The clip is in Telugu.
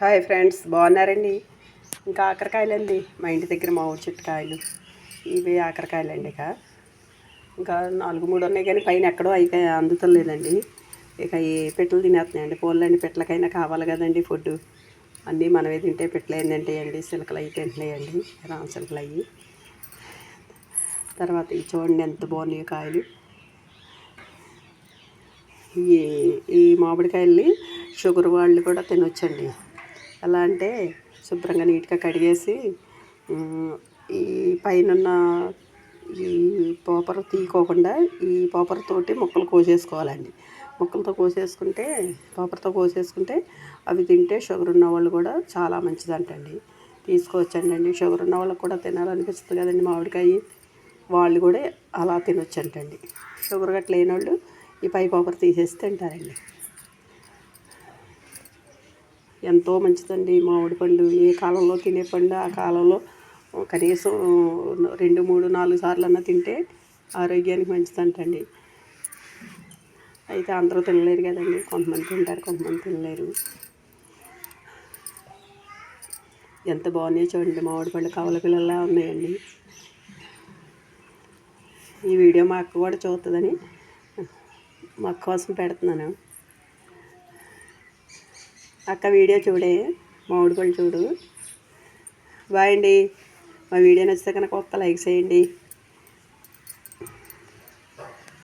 హాయ్ ఫ్రెండ్స్ బాగున్నారండి? ఇంకా ఆకరకాయలండి మా ఇంటి దగ్గర మా ఊరి చెట్టు కాయలు ఇవి ఆకరకాయలండి ఇక. ఇంకా నాలుగు మూడు ఉన్నాయి కానీ పైన ఎక్కడో అయితే అందుతలేదండి ఇక ఏ పెట్టలు తినేస్తున్నాయండి? పోలండి పెట్టలకైనా కావాలి కదండి ఫుడ్ అన్నీ మనమే తింటే పెట్టలు ఏంటంటే అండి సిలకలు అవి తింటున్నాయండి. రామ సిలకలు అవి తర్వాత ఈ చూడండి ఎంత బాగున్నాయి కాయలు. ఈ ఈ మామిడికాయల్ని షుగర్ వాళ్ళు కూడా తినొచ్చండి. ఎలా అంటే శుభ్రంగా నీట్గా కడిగేసి ఈ పైన ఈ పోపర తీయకోకుండా ఈ పోపరతోటి ముక్కలు కోసేసుకోవాలండి. ముక్కలతో కోసేసుకుంటే పోపరతో కోసేసుకుంటే అవి తింటే షుగర్ ఉన్న వాళ్ళు కూడా చాలా మంచిదంటండి. తీసుకోవచ్చండి అండి. షుగర్ ఉన్న వాళ్ళకి కూడా తినాలనిపిస్తుంది కదండి మామిడికాయ. వాళ్ళు కూడా అలా తినొచ్చంటండి. షుగర్ గట్ల లేని వాళ్ళు ఈ పై పోపర తీసేసి తింటారండి. ఎంతో మంచిదండి మామిడి పండు. ఏ కాలంలో తినే పండు ఆ కాలంలో కనీసం రెండు మూడు నాలుగు సార్లు అన్నా తింటే ఆరోగ్యానికి మంచిదంటండి. అయితే అందరూ తినలేరు కదండి. కొంతమంది తింటారు కొంతమంది తినలేరు. ఎంత బాగున్నాయో చూడండి. మామిడి పళ్ళు కవల పిల్లల్లా ఉన్నాయండి. ఈ వీడియో మా అక్క కూడా చూస్తుందని మా అక్క కోసం పెడుతున్నాను. అక్క వీడియో చూడే మామిడి పళ్ళు చూడు. బాయ్ అండి. మా వీడియో నచ్చితే కనుక ఒక్క లైక్ చేయండి.